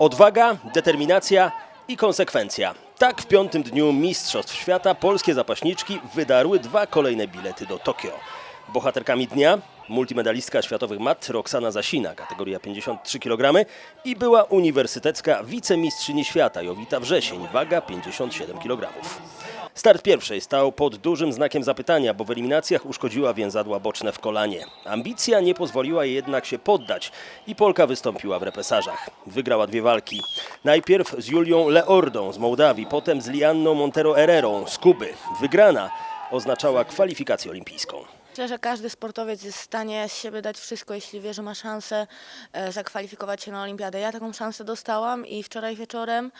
Odwaga, determinacja i konsekwencja. Tak w piątym dniu Mistrzostw Świata polskie zapaśniczki wydarły dwa kolejne bilety do Tokio. Bohaterkami dnia multimedalistka światowych mat Roxana Zasina, kategoria 53 kg i była uniwersytecka wicemistrzyni świata Jowita Wrzesień, waga 57 kg. Start pierwszej stał pod dużym znakiem zapytania, bo w eliminacjach uszkodziła więzadła boczne w kolanie. Ambicja nie pozwoliła jej jednak się poddać i Polka wystąpiła w repesażach. Wygrała dwie walki. Najpierw z Julią Leordą z Mołdawii, potem z Lianną Montero Herrerą z Kuby. Wygrana oznaczała kwalifikację olimpijską. Myślę, że każdy sportowiec jest w stanie z siebie dać wszystko, jeśli wie, że ma szansę e, zakwalifikować się na olimpiadę. Ja taką szansę dostałam i wczoraj wieczorem,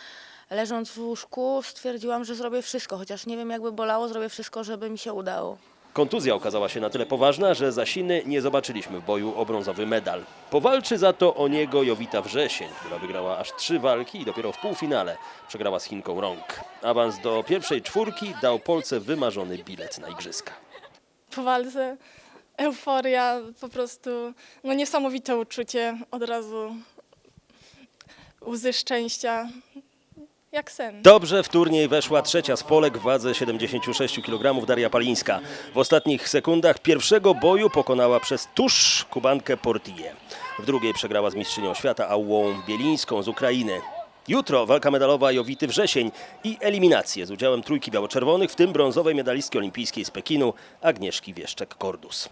leżąc w łóżku, stwierdziłam, że zrobię wszystko, chociaż nie wiem jakby bolało, zrobię wszystko, żeby mi się udało. Kontuzja okazała się na tyle poważna, że Zasiny nie zobaczyliśmy w boju o brązowy medal. Powalczy za to o niego Jowita Wrzesień, która wygrała aż trzy walki i dopiero w półfinale przegrała z Chinką Rong. Awans do pierwszej czwórki dał Polce wymarzony bilet na igrzyska. Po walce. Euforia, po prostu no niesamowite uczucie, od razu łzy szczęścia, jak sen. Dobrze w turniej weszła trzecia z Polek w wadze 76 kg Daria Palińska. W ostatnich sekundach pierwszego boju pokonała przez tuż Kubankę Portille. W drugiej przegrała z mistrzynią świata Ałą Bielińską z Ukrainy. Jutro walka medalowa Jowity Wrzesień i eliminacje z udziałem trójki biało-czerwonych, w tym brązowej medalistki olimpijskiej z Pekinu Agnieszki Wieszczek-Kordus.